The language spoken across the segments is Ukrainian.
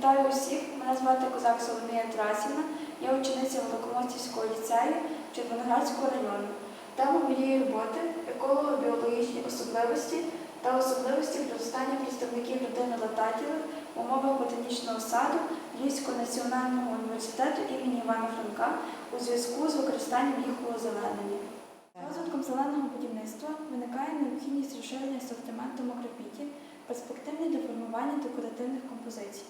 Вітаю усіх! Мене звати Козак Соломія Тарасівна. Я учениця Великомостівського ліцею Червоноградського району. Тема моєї роботи еколого-біологічні особливості та особливості використання представників родини Лататєвих в умовах ботанічного саду Львівського національного університету імені Івана Франка у зв'язку з використанням їх у озелененні. Розвитком зеленого будівництва виникає необхідність розширення асортименту мокропітів, перспективні для формування декоративних композицій.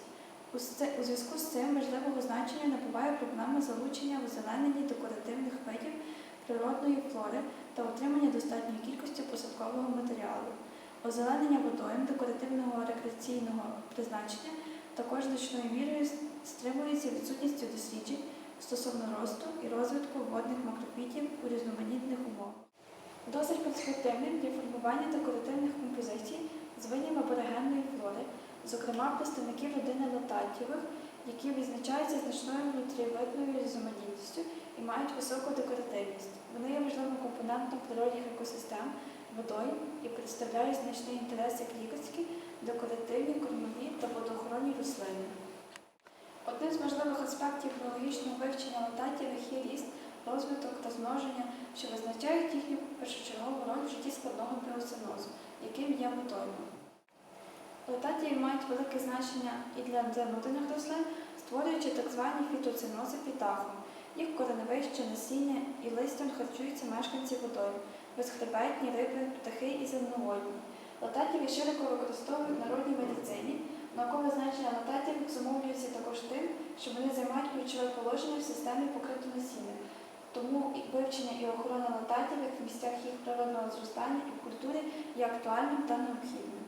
У зв'язку з цим важливого значення набуває проблема залучення в озелененні декоративних видів природної флори та отримання достатньої кількості посадкового матеріалу. Озеленення водойм декоративного рекреаційного призначення також значною мірою стримується відсутністю досліджень стосовно росту і розвитку водних макрофітів у різноманітних умовах. Досить перспективним для формування декоративних композицій з флори, зокрема представників родини лататєвих, які відзначаються значною внутрівидною різноманітністю і мають високу декоративність. Вони є важливим компонентом природних екосистем, водойм і представляють значний інтерес як лікарські, декоративні, кормові та водоохоронні рослини. Одним з важливих аспектів біологічного вивчення лататєвих є ріст, розвиток та змноження, що визначають їхню першочергову роль в житті складного біоцинозу, яким є водойма. Лататії мають велике значення і для занудених рослин, створюючи так звані фітоцинози пітахом. Їх кореневище, насіння і листям харчуються мешканці водойм, безхребетні риби, птахи і земноводні. Лататіві широко використовують в народній медицині. Наукове значення лататівок зумовлюється також тим, що вони займають ключове положення в системі покриту насіння. Тому і вивчення і охорона лататівок в місцях їх природного зростання і в культурі є актуальним та необхідним.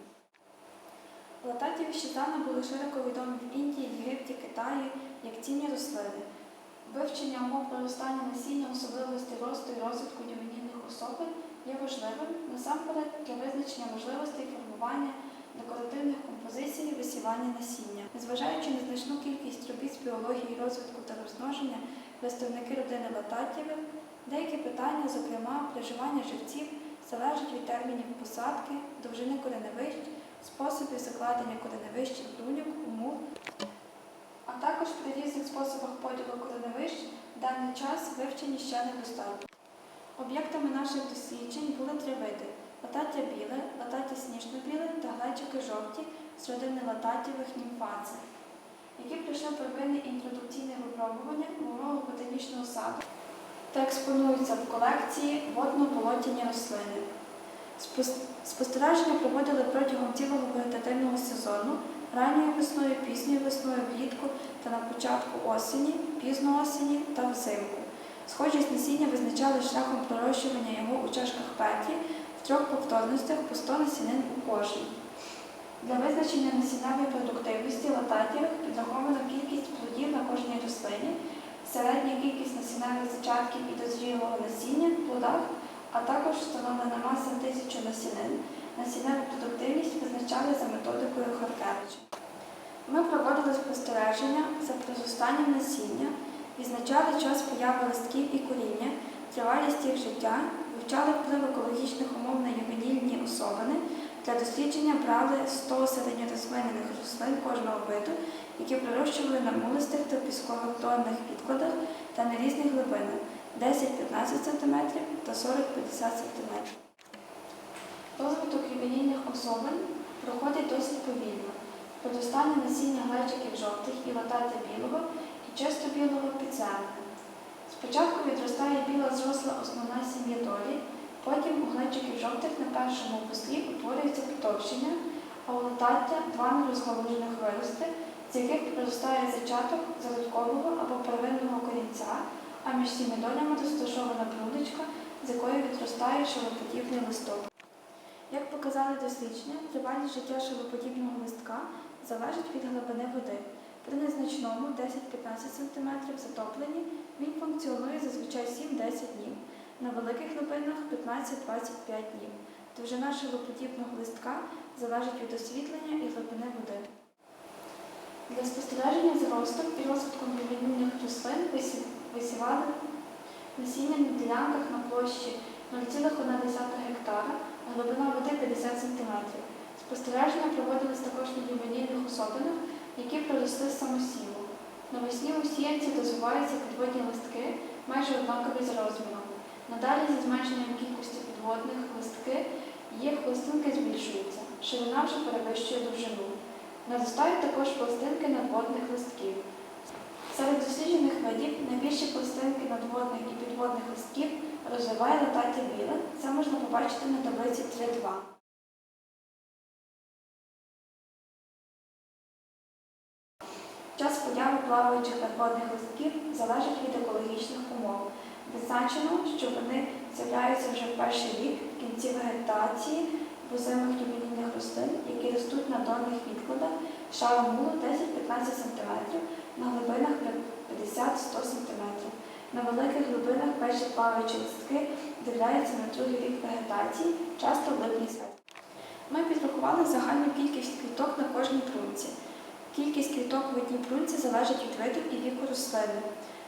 Лататіві щитани були широко відомі в Індії, Єгипті, Китаї як цінні рослини. Вивчення умов проростання насіння, особливостей росту і розвитку дівенільних особин є важливим насамперед для визначення можливостей формування декоративних композицій і висівання насіння. Незважаючи на значну кількість робіт з біології розвитку та розмноження, представники родини Лататєвих, деякі питання, зокрема приживання живців, залежать від термінів посадки, довжини кореневищ, способів закладення кореневищ бруньок, умов, а також при різних способах поділу кореневищ в даний час вивчені ще недостатньо. Об'єктами наших досліджень були три види латаття біле, латаття сніжно-біле та глечики жовті з родини лататєвих німфаци, які пройшли первинне інтродукційне випробування в ботанічного саду та експонуються в колекції водно-болотяні рослини. Спос- Спостереження проводили протягом цілого вегетативного сезону, ранньою весною, пізньою весною, влітку та на початку осені, пізно осені та взимку. Схожість насіння визначали шляхом пророщування його у чашках петлі в трьох повторностях по 100 насінин у кожній. Для визначення насінневої продуктивності лататів підраховано кількість плодів на кожній рослині, середня кількість насінневих зачатків і дозрілого насіння в плодах, а також встановлена маса тисячу насінин. Насінневу продуктивність визначали за методикою Харкевича. Ми проводили спостереження за прозостанням насіння, відзначали час появи листків і коріння, тривалість їх життя, вивчали вплив екологічних умов на ювенільні особини. Для дослідження брали 100 середньорозвинених рослин кожного виду, які прирощували на мулистих та піскових донних відкладах та на різних глибинах 10-15 см та 40-50 см. Розвиток ювенільних особин проходить досить повільно. Продостання насіння глечиків жовтих і латати білого і чисто білого підземне. Спочатку відростає біла зросла основна сім'я долі, потім у глечиків жовтих на першому послі утворюється потовщення, а у латаття два нерозгалужених вирости, з яких проростає зачаток зародкового або первинного корінця, а між цими долями розташована брудочка, з якої відростає шилоподібний листок. Як показали дослідження, тривалість життя шилоподібного листка залежить від глибини води. При незначному 10-15 см затопленні він функціонує зазвичай 7-10 днів, на великих глибинах 15-25 днів. Довжина шилоподібного листка залежить від освітлення і глибини води. Для спостереження за ростом і розвитком ювенільних рослин висі- висівали насіння на ділянках на площі 0,1 гектара, глибина води 50 см. Спостереження проводились також на ювенільних особинах, які проросли з самосіву. Навесні у сіянці дозвиваються підводні листки майже однакові за розміром. Надалі зі зменшенням кількості підводних листки їх пластинки збільшуються, ширина вже перевищує довжину. Наростають також пластинки надводних листків. Серед досліджених видів найбільші пластинки надводних і підводних листків розвиває латаття біле. Це можна побачити на таблиці 3.2. Час появи плаваючих надводних листків залежить від екологічних умов. Визначено, що вони з'являються вже в перший рік в кінці вегетації возимих ювелірних рослин, які ростуть на донних відкладах шаром мулу 10-15 см, на глибинах 50-100 см. На великих глибинах перші плаваючі листки з'являються на другий рік вегетації, часто в липній серпні. Ми підрахували загальну кількість квіток на кожній прунці. Кількість квіток в одній прунці залежить від виду і віку рослини.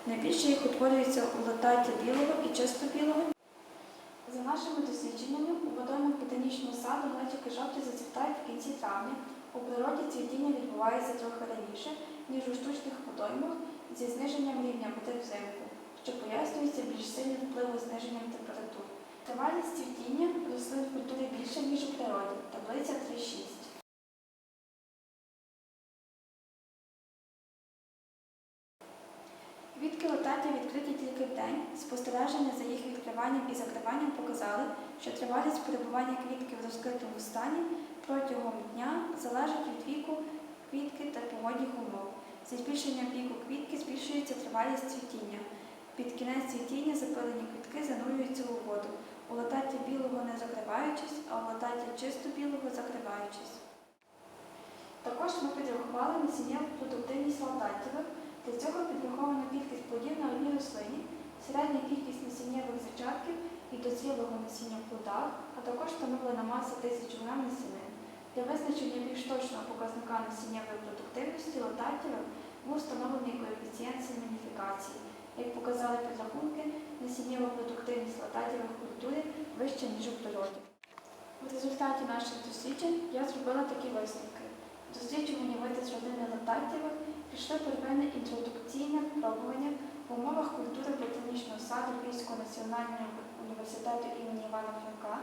Найбільше їх утворюється у лататі білого і чисто білого. За нашими дослідженнями, у водоймах ботанічного саду летіки жовті зацвітають в кінці травня. У природі цвітіння відбувається трохи раніше, ніж у штучних водоймах зі зниженням рівня води взимку, що пояснюється більш сильним впливом зниженням температур. Тривалість цвітіння рослин в культурі більша, ніж у природі. Таблиця 3.6. Квітки латаття відкриті тільки вдень. Спостереження за їх відкриванням і закриванням показали, що тривалість перебування квітки в розкритому стані протягом дня залежить від віку квітки та погодних умов. Зі збільшенням віку квітки збільшується тривалість цвітіння. Під кінець цвітіння запилені квітки занурюються у воду. У лататі білого не закриваючись, а у лататі чисто білого закриваючись. Також ми підрахували насіннєву продуктивність лататівих. Для цього підрахована кількість плодів на одній рослині, середня кількість насіннєвих зачатків і дозрілого насіння в плодах, а також встановлена маса тисяч грам насінин. Для визначення більш точного показника насіннєвої продуктивності лататівих був встановлений коефіцієнт семеніфікації. Як показали підрахунки, насіннєва продуктивність лататівих в культурі вища, ніж у природі. В результаті наших досліджень я зробила такі висновки. Досліджувані види з родини лататівих пішли первинне інтродукційне випробування в умовах культури ботанічного саду Львівського національного університету імені Івана Франка.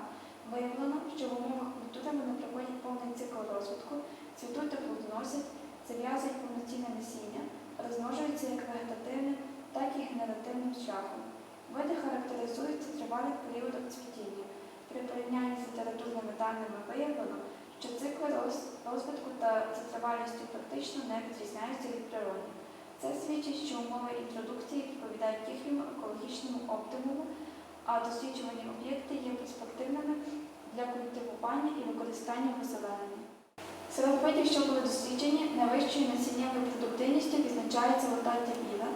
Виявлено, що в умовах культури вони проходять повний цикл розвитку, цвітуть та плодоносять, зав'язують повноцінне насіння, розмножуються як вегетативним, так і генеративним шляхом. Види характеризуються тривалим періодом цвітіння. При порівнянні з літературними даними виявлено, що цикли розвитку та за тривалістю практично не відрізняються від природи. Це свідчить, що умови інтродукції відповідають їхньому екологічному оптимуму, а досліджувані об'єкти є перспективними для культивування і використання в озелененні. Серед видів, що були досліджені, найвищою насіннєвою продуктивністю відзначається латаття біла.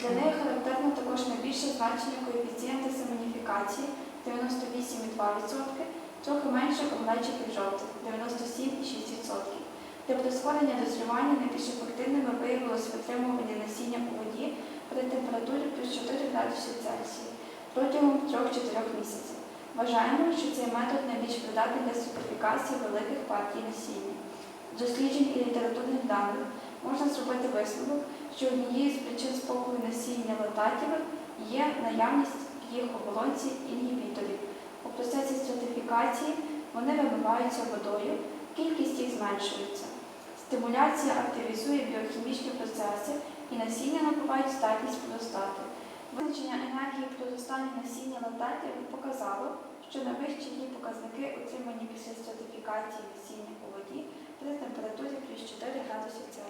Для неї характерно також найбільше значення коефіцієнта семеніфікації 98,2%, трохи менше у млечиків жовтих 97,6%. Для прискорення дозрівання найбільш ефективними виявилось витримування насіння у воді при температурі плюс 4 градуси Цельсія протягом 3-4 місяців. Вважаємо, що цей метод найбільш придатний для сертифікації великих партій насіння. Досліджень і літературних даних можна зробити висновок, що однією з причин спокою насіння лататівих є наявність їх оболонці інгібіторів. У процесі стратифікації вони вимиваються водою, кількість їх зменшується. Стимуляція активізує біохімічні процеси і насіння набувають здатність. Визначення енергії проростання насіння лататів показало, що найвищі її показники отримані після стратифікації насіння у воді при температурі плюс 4 градуси Цельсія.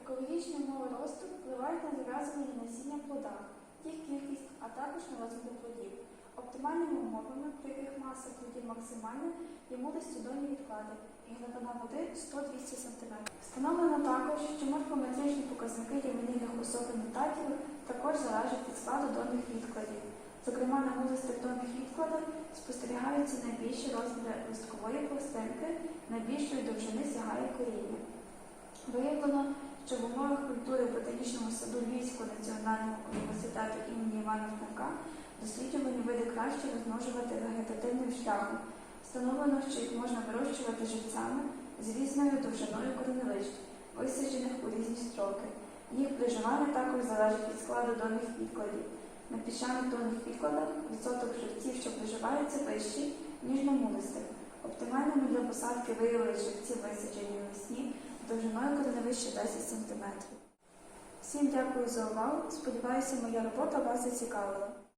Екологічні умови росту впливають на зав'язування насіння в плодах, їх кількість, а також на розвиток плодів. Оптимальними умовами, при яких маса плодів максимальна, є листодонні відклади і глибина води 100-200 см. Встановлено також, що морфометричні показники рівнинних особин метатів також залежать від складу донних відкладів. Зокрема, на мулистих донних відкладах спостерігаються найбільші розміри листкової пластинки, найбільшої довжини сягає коріння. Виявлено, що в умовах культури в ботанічному саду Львівського національного університету імені Івана Франка досліджувані види краще розмножувати вегетативним шляхом. Встановлено, що їх можна вирощувати живцями з різною довжиною кореневищ, висаджених у різні строки. Їх приживання також залежить від складу донних підкладів. На піщаних донних підкладах відсоток живців, що приживаються, вищий, ніж на мулистих. Оптимальними для посадки виявили живці висаджені навесні довжиною кореневища 10 см. Всім дякую за увагу. Сподіваюся, моя робота вас зацікавила.